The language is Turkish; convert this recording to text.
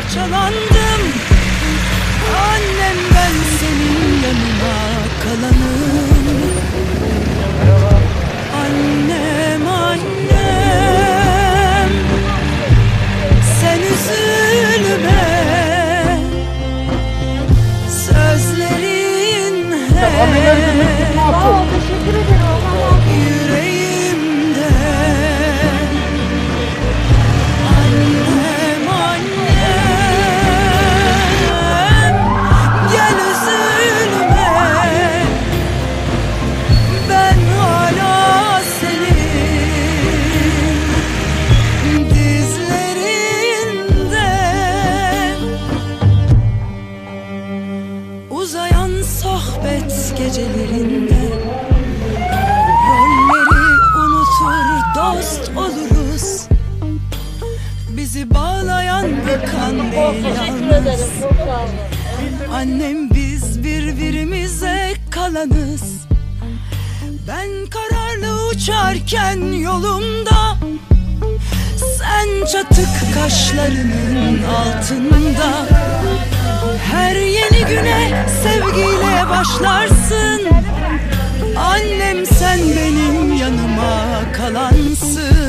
parçalandım gecelerinde Rolleri unutur dost oluruz. Bizi bağlayan bir kan değil yalnız. Annem biz birbirimize kalanız. Ben kararlı uçarken yolumda Sen çatık kaşlarının altında başlarsın. Annem sen benim yanıma kalansın